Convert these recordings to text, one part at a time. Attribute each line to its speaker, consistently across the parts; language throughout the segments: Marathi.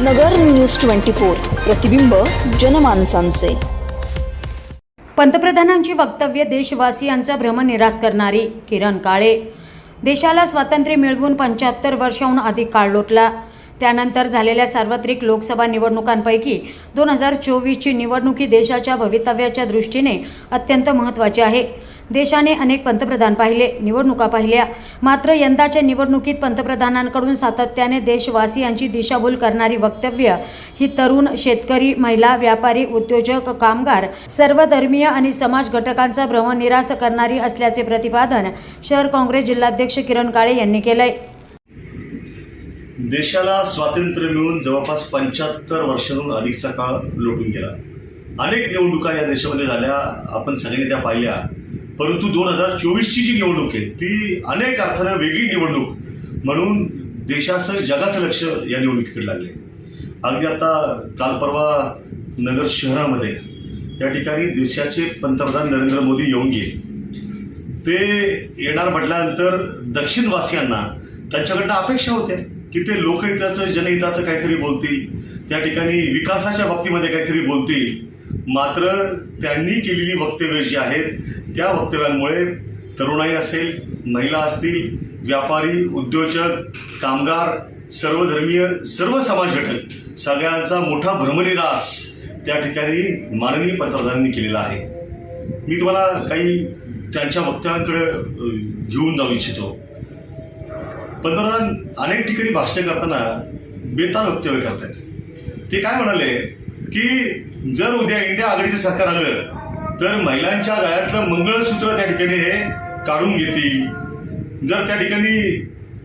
Speaker 1: नगर न्यूज ट्वेंटी फोर प्रतिबिंब जनमानसांचे.
Speaker 2: पंतप्रधानांची वक्तव्य देशवासियांचा भ्रमनिरास करणारी किरण काळे. देशाला स्वातंत्र्य मिळवून पंच्याहत्तर वर्षाहून अधिक काळ लोटला. त्यानंतर झालेल्या सार्वत्रिक लोकसभा निवडणुकांपैकी दोन हजार चोवीसची निवडणूक ही देशाच्या भवितव्याच्या दृष्टीने अत्यंत महत्त्वाची आहे. देशाने अनेक पंतप्रधान पाहिले निवडणुका पाहिल्या. मात्र यंदाच्या निवडणुकीत पंतप्रधानांकडून सातत्याने देशवासियांची दिशाभूल करणारी वक्तव्य ही तरुण शेतकरी महिला व्यापारी उद्योजक कामगार सर्व धर्मीय आणि समाज घटकांचा भ्रमनिरास करणारी असल्याचे प्रतिपादन शहर काँग्रेस जिल्हाध्यक्ष किरण काळे यांनी केलंय.
Speaker 3: देशाला स्वातंत्र्य मिळून जवळपास पंच्याहत्तर वर्षांहून अधिकचा काळ लोटून गेला. अनेक निवडणुका या देशामध्ये झाल्या. आपण सगळ्यांनी त्या पाहिल्या. परंतु दोन हजार चोवीसची जी निवडणूक आहे ती अनेक अर्थानं वेगळी निवडणूक म्हणून देशाचं जगाचं लक्ष या निवडणुकीकडे लागले अगदी आता काल परवा नगर शहरामध्ये या ठिकाणी देशाचे पंतप्रधान नरेंद्र मोदी येऊन गेले. ते येणार म्हटल्यानंतर दक्षिणवासियांना त्यांच्याकडनं अपेक्षा होत्या की ते लोकहिताचं जनहिताचं काहीतरी बोलतील त्या ठिकाणी विकासाच्या बाबतीमध्ये काहीतरी बोलतील. मात्र त्यांनी केलेली वक्तव्य जी आहेत त्या वक्तव्यांमुळे तरुणाई असेल महिला असतील व्यापारी उद्योजक कामगार सर्वधर्मीय सर्व समाज घटक सगळ्यांचा मोठा भ्रमनिरास त्या ठिकाणी माननीय पंतप्रधानांनी केलेला आहे. मी तुम्हाला काही त्यांच्या वक्तव्यांकडे घेऊन जाऊ इच्छितो. पंतप्रधान अनेक ठिकाणी भाषण करताना बेताल वक्तव्य करतात ते काय म्हणाले? की जर उद्या इंडिया आघाडीचं सरकार आलं तर महिलांच्या गळ्यातलं मंगळसूत्र त्या ठिकाणी हे काढून घेतील. जर त्या ठिकाणी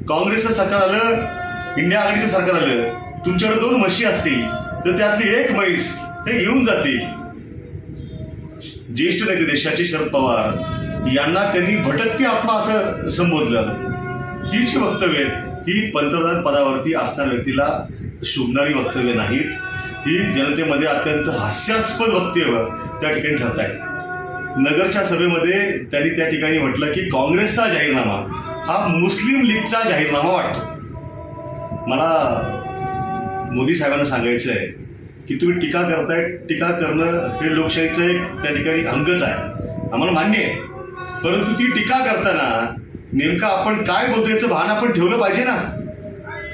Speaker 3: काँग्रेसचं सरकार आलं इंडिया आघाडीचं सरकार आलं तुमच्याकडे दोन म्हशी असतील तर त्यातली एक म्हैस ते घेऊन जातील. ज्येष्ठ नेते देशाचे शरद पवार यांना त्यांनी भटकती आत्मा असं संबोधलं. ही जी वक्तव्य आहेत ही पंतप्रधान पदावरती असणाऱ्या व्यक्तीला शोभणारी वक्तव्य नाहीत. ही जनतेमध्ये अत्यंत हास्यास्पद वक्तव्य त्या ठिकाणी ठरत आहेत नगरच्या सभेमध्ये त्यांनी त्या ठिकाणी म्हटलं की काँग्रेसचा जाहीरनामा हा मुस्लिम लीगचा जाहीरनामा वाटतो. मला मोदी साहेबांना सांगायचं आहे की तुम्ही टीका करताय टीका करणं हे लोकशाहीचं एक त्या ठिकाणी अंगच आहे. आम्हाला मान्य आहे. परंतु ती टीका करताना नेमकं आपण काय बोलतो याचं भान आपण ठेवलं पाहिजे ना?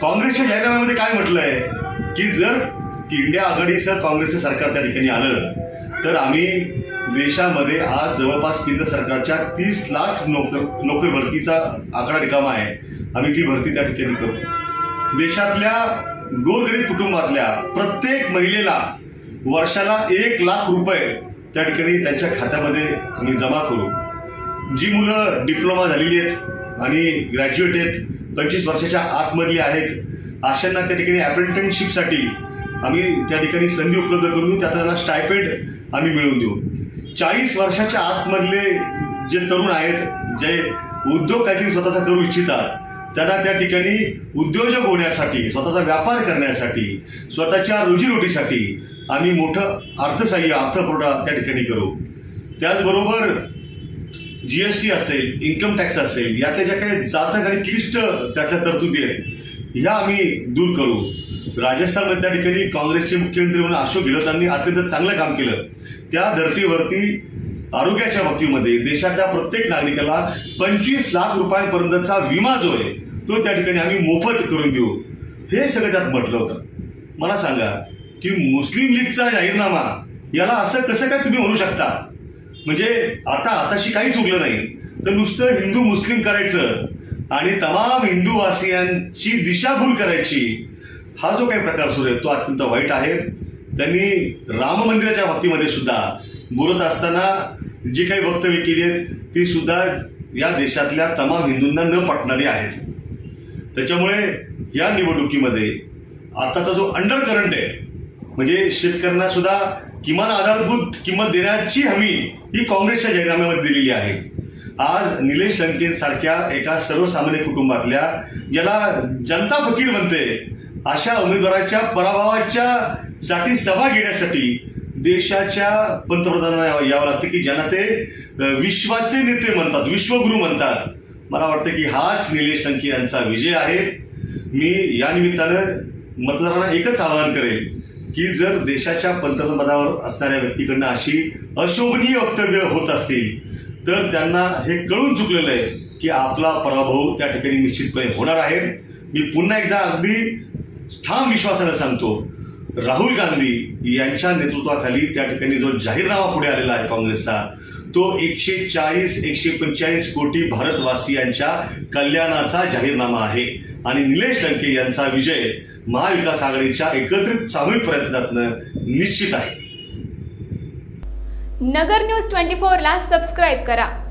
Speaker 3: काँग्रेसच्या जाहीरनाम्यामध्ये काय म्हटलंय की जर इंडिया आघाडीसह काँग्रेसचं सरकार त्या ठिकाणी आलं तर आम्ही देशामध्ये आज जवळपास केंद्र सरकारच्या तीस लाख नोकर नोकर भरतीचा आकडा रिकामा आहे. आम्ही ती भरती त्या ठिकाणी करू. देशातल्या गोरगरीब कुटुंबातल्या प्रत्येक महिलेला वर्षाला एक लाख रुपये त्या ठिकाणी त्यांच्या खात्यामध्ये आम्ही जमा करू. जी मुलं डिप्लोमा झालेली आहेत आणि ग्रॅज्युएट आहेत पंचवीस वर्षाच्या आतमधली आहेत अशांना त्या ठिकाणी अप्रेंटिसशिपसाठी आम्ही त्या ठिकाणी संधी उपलब्ध करून देऊ त्याचा त्यांना स्टायपेड आम्ही मिळवून देऊ. चाळीस वर्षाच्या आतमधले जे तरुण आहेत जे उद्योग काहीतरी स्वतःचा करू इच्छितात त्यांना त्या ठिकाणी उद्योजक होण्यासाठी स्वतःचा व्यापार करण्यासाठी स्वतःच्या रोजीरोटीसाठी आम्ही मोठं अर्थसहाय्य अर्थपुरवठा त्या ठिकाणी करू. त्याचबरोबर जी एस टी असेल इन्कम टॅक्स असेल यातल्या ज्या काही जाचक आणि क्लिष्ट त्यातल्या तरतुदी आहेत ह्या आम्ही दूर करू. राजस्थानमध्ये त्या ठिकाणी काँग्रेसचे मुख्यमंत्री म्हणून अशोक गेहलोतांनी अत्यंत चांगलं काम केलं. त्या धर्तीवरती आरोग्याच्या बाबतीमध्ये देशातल्या प्रत्येक नागरिकाला पंचवीस लाख रुपयांपर्यंतचा विमा जो आहे तो त्या ठिकाणी आम्ही मोफत करून देऊ. हे सगळं त्यात म्हटलं होतं. मला सांगा की मुस्लिम लीगचा जाहीरनामा याला असं कसं काय तुम्ही म्हणू शकता? म्हणजे आता आताशी काहीच चुकलं नाही. तर नुसतं हिंदू मुस्लिम करायचं आणि तमाम हिंदूवासियांची दिशाभूल करायची. हा जो काही प्रकार सुरू आहे तो अत्यंत वाईट आहे. त्यांनी राम मंदिराच्या बाबतीमध्ये सुद्धा बोलत असताना जी काही वक्तव्य केली आहेत ती सुद्धा या देशातल्या तमाम हिंदूंना न पटणारी आहेत. त्याच्यामुळे या निवडणुकीमध्ये आताचा जो अंडर करंट आहे म्हणजे शेतकऱ्यांना सुद्धा किमान आधारभूत किंमत देण्याची हमी ही काँग्रेसच्या जाहीरनाम्यामध्ये दिलेली आहे. आज निलेश लंकेंसारख्या एका सर्वसामान्य कुटुंबातल्या ज्याला जनता फकीर म्हणते अशा उमेदवाराच्या पराभवाच्या साठी सभा घेण्यासाठी देशाच्या पंतप्रधानांना यावं लागतं की ज्यांना ते विश्वाचे नेते म्हणतात विश्वगुरु म्हणतात. मला वाटतं की हाच निलेश लंके यांचा विजय आहे. मी या निमित्तानं मतदारांना एकच आवाहन करेल की जर देशाच्या पंतप्रधानपदावर असणाऱ्या व्यक्तीकडनं अशी अशोभनीय वक्तव्य होत असतील तर त्यांना हे कळून चुकलेलं आहे की आपला पराभव त्या ठिकाणी निश्चितपणे होणार आहे. मी पुन्हा एकदा अगदी ठाम विश्वासाने सांगतो राहुल गांधी यांच्या नेतृत्वाखाली त्या ठिकाणी जो जाहीरनामा पुढे आलेला आहे काँग्रेसचा तो एकशे चाळीस एकशे पंचेचाळीस कोटी भारतवासियांच्या कल्याणाचा जाहीरनामा आहे. आणि निलेश लंके यांचा विजय महाविकास आघाडीच्या एकत्रित सामूहिक प्रयत्नातनं निश्चित आहे.
Speaker 4: नगर न्यूज ट्वेंटी फोरला सबस्क्राईब करा.